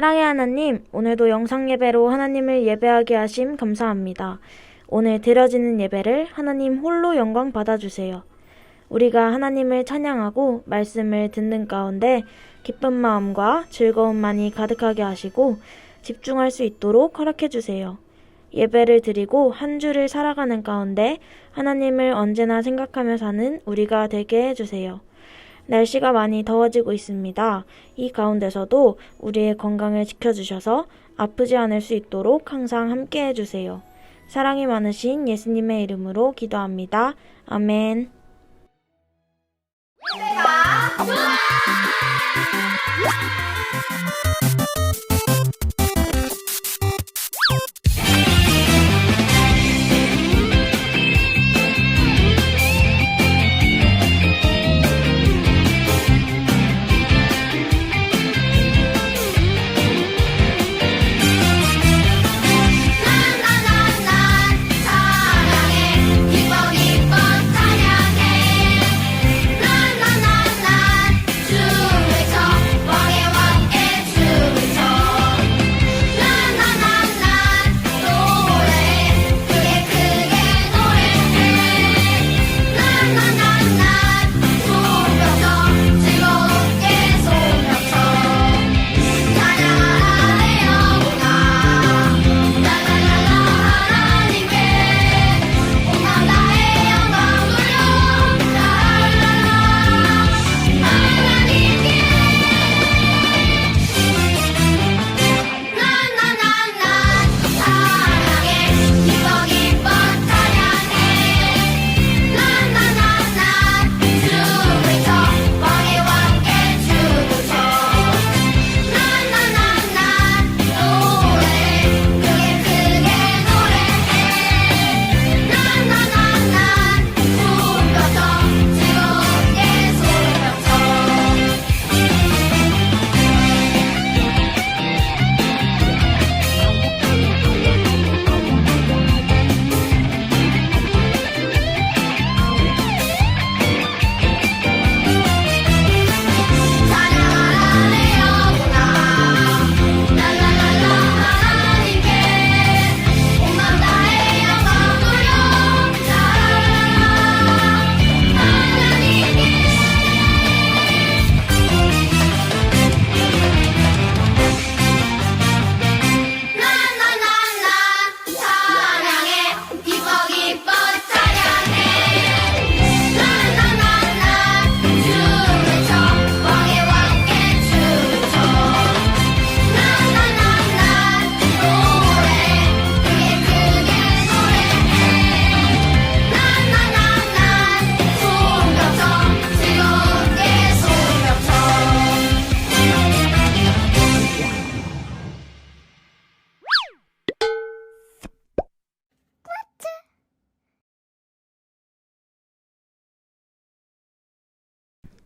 사랑의 하나님, 오늘도 영상 예배로 하나님을 예배하게 하심 감사합니다. 오늘 드려지는 예배를 하나님 홀로 영광 받아주세요. 우리가 하나님을 찬양하고 말씀을 듣는 가운데 기쁜 마음과 즐거움만이 가득하게 하시고 집중할 수 있도록 허락해 주세요. 예배를 드리고 한 주를 살아가는 가운데 하나님을 언제나 생각하며 사는 우리가 되게 해주세요. 날씨가 많이 더워지고 있습니다. 이 가운데서도 우리의 건강을 지켜주셔서 아프지 않을 수 있도록 항상 함께 해주세요. 사랑이 많으신 예수님의 이름으로 기도합니다. 아멘. 나나나나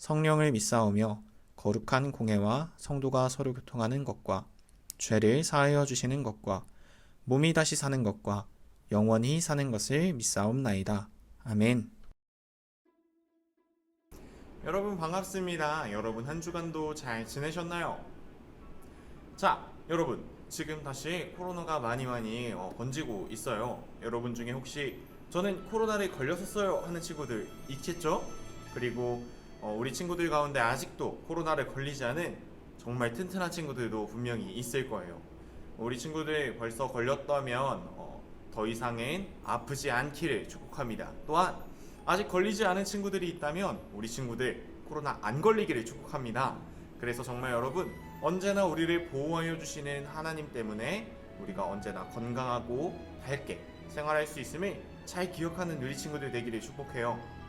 성령을 믿사오며 거룩한 공회와 성도가 서로 교통하는 것과 죄를 사하여 주시는 것과 몸이 다시 사는 것과 영원히 사는 것을 믿사옵나이다. 아멘. 여러분 반갑습니다. 여러분 한 주간도 잘 지내셨나요? 자, 여러분 지금 다시 코로나가 많이 많이 어, 번지고 있어요. 여러분 중에 혹시 저는 코로나를 걸렸었어요 하는 친구들 있겠죠? 그리고 어, 우리 친구들 가운데 아직도 코로나를 걸리지 않은 정말 튼튼한 친구들도 분명히 있을 거예요. 우리 친구들 벌써 걸렸다면 어, 더 이상은 아프지 않기를 축복합니다. 또한 아직 걸리지 않은 친구들이 있다면 우리 친구들 코로나 안 걸리기를 축복합니다. 그래서 정말 여러분 언제나 우리를 보호하여 주시는 하나님 때문에 우리가 언제나 건강하고 밝게 생활할 수 있음을 잘 기억하는 우리 친구들 되기를 축복해요.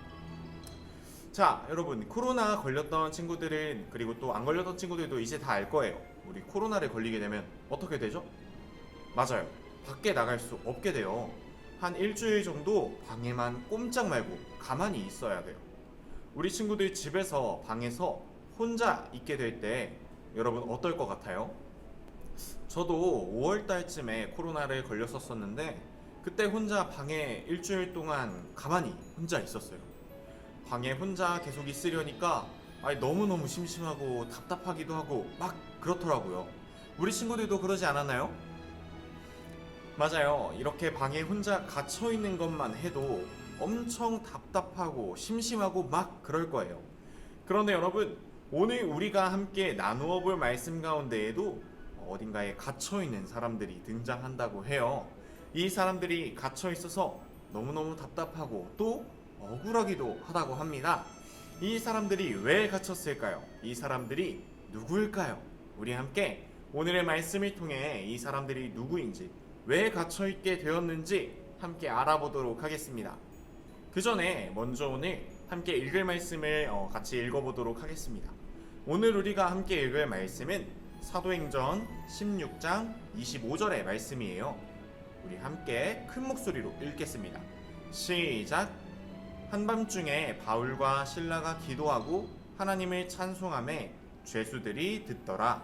자, 여러분 코로나 걸렸던 친구들은 그리고 또 안 걸렸던 친구들도 이제 다 알 거예요. 우리 코로나를 걸리게 되면 어떻게 되죠? 맞아요. 밖에 나갈 수 없게 돼요. 한 일주일 정도 방에만 꼼짝 말고 가만히 있어야 돼요. 우리 친구들 집에서 방에서 혼자 있게 될 때 여러분 어떨 것 같아요? 저도 5월 달쯤에 코로나를 걸렸었었는데 그때 혼자 방에 일주일 동안 가만히 혼자 있었어요. 방에 혼자 계속 있으려니까 아니 너무너무 심심하고 답답하기도 하고 막 그렇더라고요. 우리 친구들도 그러지 않았나요? 맞아요. 이렇게 방에 혼자 갇혀 있는 것만 해도 엄청 답답하고 심심하고 막 그럴 거예요. 그런데 여러분, 오늘 우리가 함께 나누어 볼 말씀 가운데에도 어딘가에 갇혀 있는 사람들이 등장한다고 해요. 이 사람들이 갇혀 있어서 너무너무 답답하고 또 억울하기도 하다고 합니다. 이 사람들이 왜 갇혔을까요? 이 사람들이 누구일까요? 우리 함께 오늘의 말씀을 통해 이 사람들이 누구인지 왜 갇혀 있게 되었는지 함께 알아보도록 하겠습니다. 그 전에 먼저 오늘 함께 읽을 말씀을 어, 같이 읽어보도록 하겠습니다. 오늘 우리가 함께 읽을 말씀은 사도행전 16장 25절의 말씀이에요. 우리 함께 큰 목소리로 읽겠습니다. 시작. 한밤중에 바울과 신라가 기도하고 하나님을 찬송함에 죄수들이 듣더라.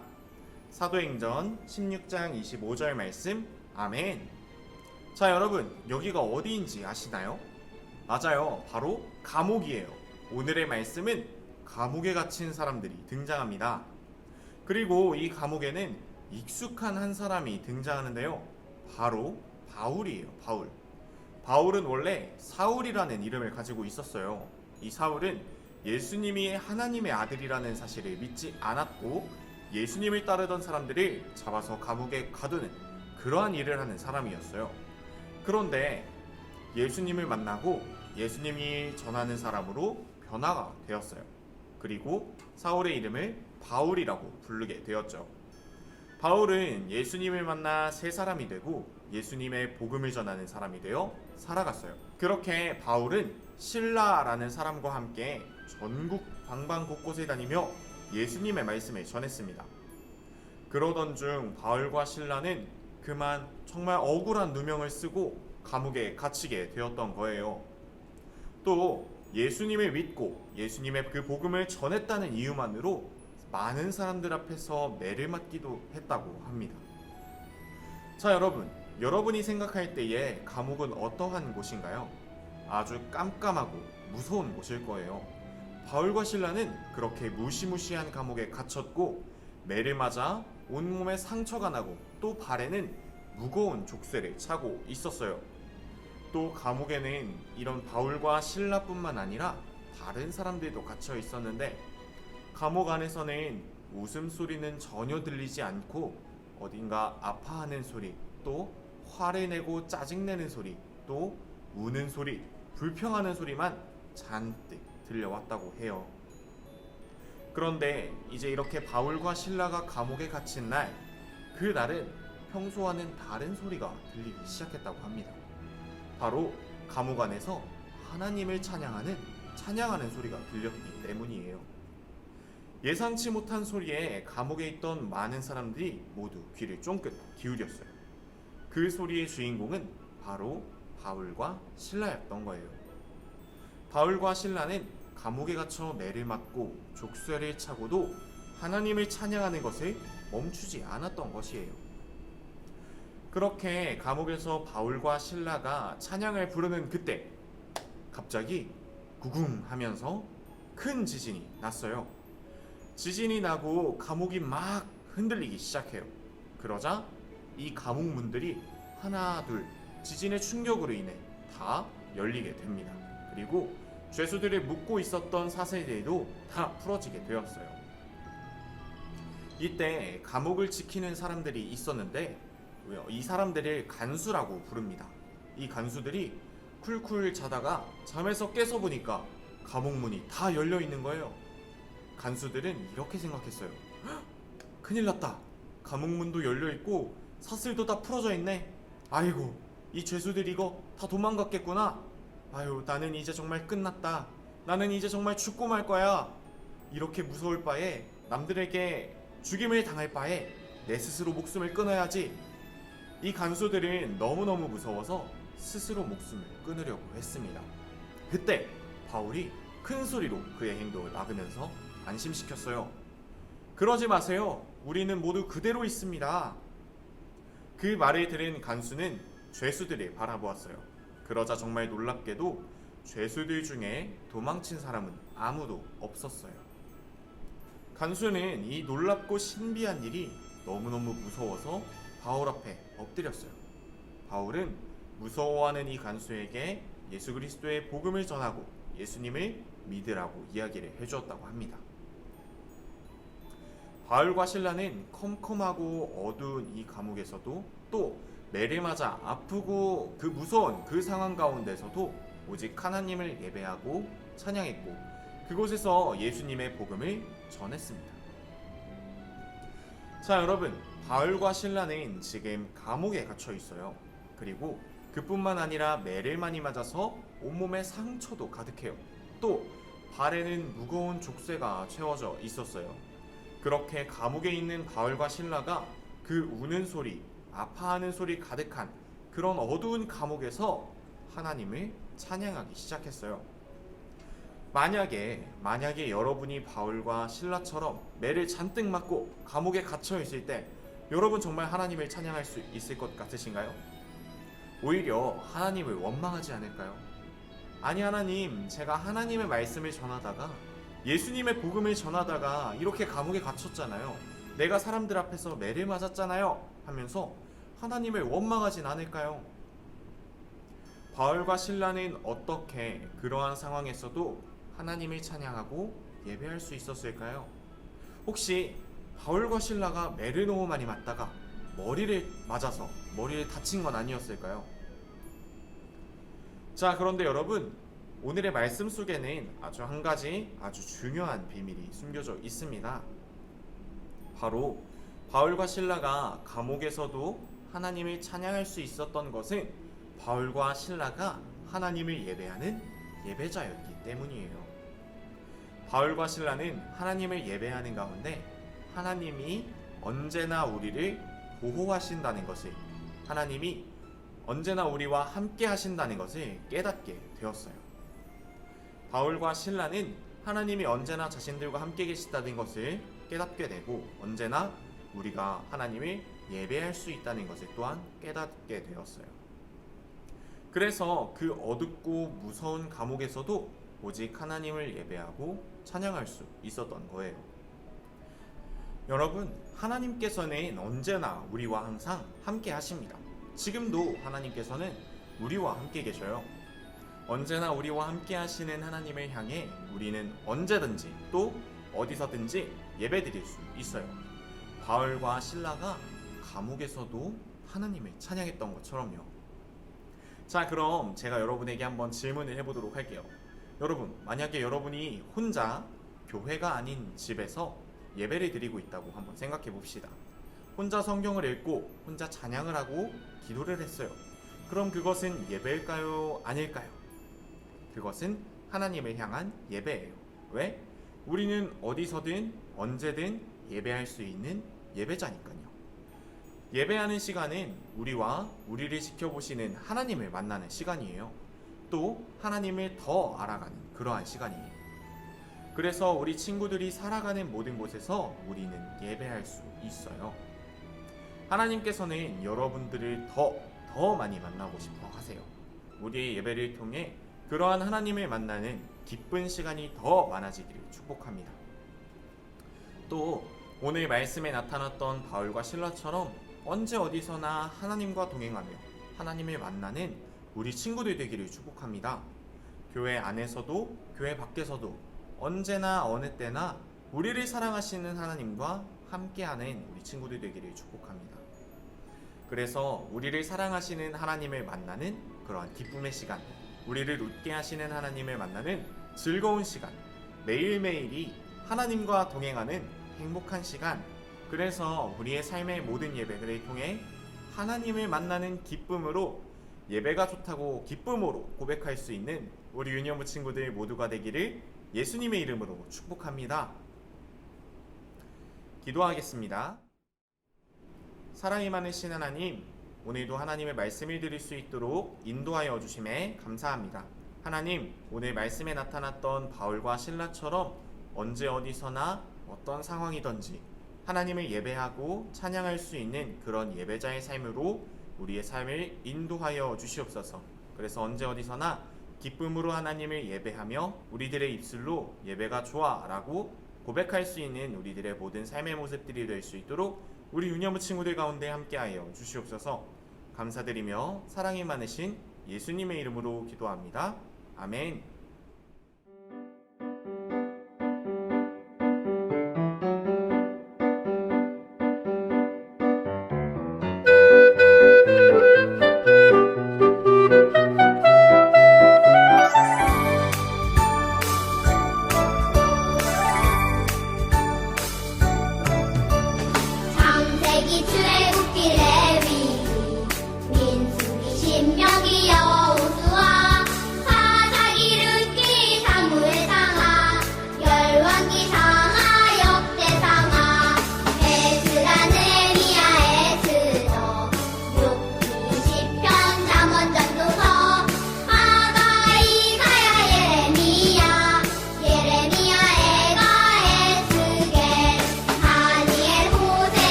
사도행전 16장 25절 말씀. 아멘. 자, 여러분, 여기가 어디인지 아시나요? 맞아요. 바로 감옥이에요. 오늘의 말씀은 감옥에 갇힌 사람들이 등장합니다. 그리고 이 감옥에는 익숙한 한 사람이 등장하는데요. 바로 바울이에요. 바울. 바울은 원래 사울이라는 이름을 가지고 있었어요. 이 사울은 예수님이 하나님의 아들이라는 사실을 믿지 않았고 예수님을 따르던 사람들을 잡아서 감옥에 가두는 그러한 일을 하는 사람이었어요. 그런데 예수님을 만나고 예수님이 전하는 사람으로 변화가 되었어요. 그리고 사울의 이름을 바울이라고 부르게 되었죠. 바울은 예수님을 만나 새 사람이 되고 예수님의 복음을 전하는 사람이 되어 살아갔어요. 그렇게 바울은 신라라는 사람과 함께 전국 방방 곳곳에 다니며 예수님의 말씀을 전했습니다. 그러던 중 바울과 신라는 그만 정말 억울한 누명을 쓰고 감옥에 갇히게 되었던 거예요. 또 예수님을 믿고 예수님의 그 복음을 전했다는 이유만으로 많은 사람들 앞에서 매를 맞기도 했다고 합니다. 자, 여러분. 여러분이 생각할 때에 감옥은 어떠한 곳인가요? 아주 깜깜하고 무서운 곳일 거예요. 바울과 신라는 그렇게 무시무시한 감옥에 갇혔고 매를 맞아 온몸에 상처가 나고 또 발에는 무거운 족쇄를 차고 있었어요. 또 감옥에는 이런 바울과 신라뿐만 아니라 다른 사람들도 갇혀 있었는데 감옥 안에서는 웃음소리는 전혀 들리지 않고 어딘가 아파하는 소리 또 화를 내고 짜증내는 소리 또 우는 소리 불평하는 소리만 잔뜩 들려왔다고 해요. 그런데 이제 이렇게 바울과 신라가 감옥에 갇힌 날 그 날은 평소와는 다른 소리가 들리기 시작했다고 합니다. 바로 감옥 안에서 하나님을 찬양하는 찬양하는 소리가 들렸기 때문이에요. 예상치 못한 소리에 감옥에 있던 많은 사람들이 모두 귀를 쫑긋 기울였어요. 그 소리의 주인공은 바로 바울과 신라였던 거예요. 바울과 신라는 감옥에 갇혀 매를 맞고 족쇄를 차고도 하나님을 찬양하는 것을 멈추지 않았던 것이에요. 그렇게 감옥에서 바울과 신라가 찬양을 부르는 그때 갑자기 구궁 하면서 큰 지진이 났어요. 지진이 나고 감옥이 막 흔들리기 시작해요. 그러자 이 감옥 문들이 하나 둘 지진의 충격으로 인해 다 열리게 됩니다. 그리고 죄수들을 묶고 있었던 사슬들도 다 풀어지게 되었어요. 이때 감옥을 지키는 사람들이 있었는데 이 사람들을 간수라고 부릅니다. 이 간수들이 쿨쿨 자다가 잠에서 깨서 보니까 감옥 문이 다 열려 있는 거예요. 간수들은 이렇게 생각했어요. "헉, 큰일 났다. 감옥 문도 열려 있고 사슬도 다 풀어져 있네. 아이고, 이 죄수들 이거 다 도망갔겠구나. 아유, 나는 이제 정말 끝났다. 나는 이제 정말 죽고 말 거야. 이렇게 무서울 바에 남들에게 죽임을 당할 바에 내 스스로 목숨을 끊어야지. 이 간수들은 너무너무 무서워서 스스로 목숨을 끊으려고 했습니다. 그때 바울이 큰 소리로 그의 행동을 막으면서 안심시켰어요. 그러지 마세요. 우리는 모두 그대로 있습니다. 그 말을 들은 간수는 죄수들을 바라보았어요. 그러자 정말 놀랍게도 죄수들 중에 도망친 사람은 아무도 없었어요. 간수는 이 놀랍고 신비한 일이 너무너무 무서워서 바울 앞에 엎드렸어요. 바울은 무서워하는 이 간수에게 예수 그리스도의 복음을 전하고 예수님을 믿으라고 이야기를 해주었다고 합니다. 바울과 신라는 컴컴하고 어두운 이 감옥에서도 또 매를 맞아 아프고 그 무서운 그 상황 가운데서도 오직 하나님을 예배하고 찬양했고 그곳에서 예수님의 복음을 전했습니다. 자, 여러분. 바울과 신라는 지금 감옥에 갇혀 있어요. 그리고 그뿐만 아니라 매를 많이 맞아서 온몸에 상처도 가득해요. 또 발에는 무거운 족쇄가 채워져 있었어요. 그렇게 감옥에 있는 바울과 신라가 그 우는 소리, 아파하는 소리 가득한 그런 어두운 감옥에서 하나님을 찬양하기 시작했어요. 만약에 만약에 여러분이 바울과 신라처럼 매를 잔뜩 맞고 감옥에 갇혀 있을 때 여러분 정말 하나님을 찬양할 수 있을 것 같으신가요? 오히려 하나님을 원망하지 않을까요? 아니 하나님, 제가 하나님의 말씀을 전하다가 예수님의 복음을 전하다가 이렇게 감옥에 갇혔잖아요. 내가 사람들 앞에서 매를 맞았잖아요. 하면서 하나님을 원망하진 않을까요? 바울과 신라는 어떻게 그러한 상황에서도 하나님을 찬양하고 예배할 수 있었을까요? 혹시 바울과 신라가 매를 너무 많이 맞다가 머리를 맞아서 머리를 다친 건 아니었을까요? 자, 그런데 여러분, 오늘의 말씀 속에는 아주 한 가지 아주 중요한 비밀이 숨겨져 있습니다. 바로 바울과 신라가 감옥에서도 하나님을 찬양할 수 있었던 것은 바울과 신라가 하나님을 예배하는 예배자였기 때문이에요. 바울과 신라는 하나님을 예배하는 가운데 하나님이 언제나 우리를 보호하신다는 것을 하나님이 언제나 우리와 함께 하신다는 것을 깨닫게 되었어요. 바울과 신라는 하나님이 언제나 자신들과 함께 계시다는 것을 깨닫게 되고 언제나 우리가 하나님을 예배할 수 있다는 것을 또한 깨닫게 되었어요. 그래서 그 어둡고 무서운 감옥에서도 오직 하나님을 예배하고 찬양할 수 있었던 거예요. 여러분, 하나님께서는 언제나 우리와 항상 함께 하십니다. 지금도 하나님께서는 우리와 함께 계셔요. 언제나 우리와 함께 하시는 하나님을 향해 우리는 언제든지 또 어디서든지 예배 드릴 수 있어요. 바울과 신라가 감옥에서도 하나님을 찬양했던 것처럼요. 자, 그럼 제가 여러분에게 한번 질문을 해보도록 할게요. 여러분, 만약에 여러분이 혼자 교회가 아닌 집에서 예배를 드리고 있다고 한번 생각해 봅시다. 혼자 성경을 읽고 혼자 찬양을 하고 기도를 했어요. 그럼 그것은 예배일까요? 아닐까요? 그것은 하나님을 향한 예배예요. 왜? 우리는 어디서든 언제든 예배할 수 있는 예배자니까요. 예배하는 시간은 우리와 우리를 지켜보시는 하나님을 만나는 시간이에요. 또 하나님을 더 알아가는 그러한 시간이에요. 그래서 우리 친구들이 살아가는 모든 곳에서 우리는 예배할 수 있어요. 하나님께서는 여러분들을 더, 더 많이 만나고 싶어 하세요. 우리의 예배를 통해 그러한 하나님을 만나는 기쁜 시간이 더 많아지기를 축복합니다. 또 오늘 말씀에 나타났던 바울과 신라처럼 언제 어디서나 하나님과 동행하며 하나님을 만나는 우리 친구들 되기를 축복합니다. 교회 안에서도 교회 밖에서도 언제나 어느 때나 우리를 사랑하시는 하나님과 함께하는 우리 친구들 되기를 축복합니다. 그래서 우리를 사랑하시는 하나님을 만나는 그러한 기쁨의 시간, 우리를 웃게 하시는 하나님을 만나는 즐거운 시간, 매일매일이 하나님과 동행하는 행복한 시간, 그래서 우리의 삶의 모든 예배들을 통해 하나님을 만나는 기쁨으로 예배가 좋다고 기쁨으로 고백할 수 있는 우리 유니어무 친구들 모두가 되기를 예수님의 이름으로 축복합니다. 기도하겠습니다. 사랑이 많으신 하나님, 오늘도 하나님의 말씀을 드릴 수 있도록 인도하여 주심에 감사합니다. 하나님, 오늘 말씀에 나타났던 바울과 신라처럼 언제 어디서나 어떤 상황이든지 하나님을 예배하고 찬양할 수 있는 그런 예배자의 삶으로 우리의 삶을 인도하여 주시옵소서. 그래서 언제 어디서나 기쁨으로 하나님을 예배하며 우리들의 입술로 예배가 좋아라고 고백할 수 있는 우리들의 모든 삶의 모습들이 될 수 있도록 우리 유녀부 친구들 가운데 함께하여 주시옵소서. 감사드리며 사랑이 많으신 예수님의 이름으로 기도합니다. 아멘.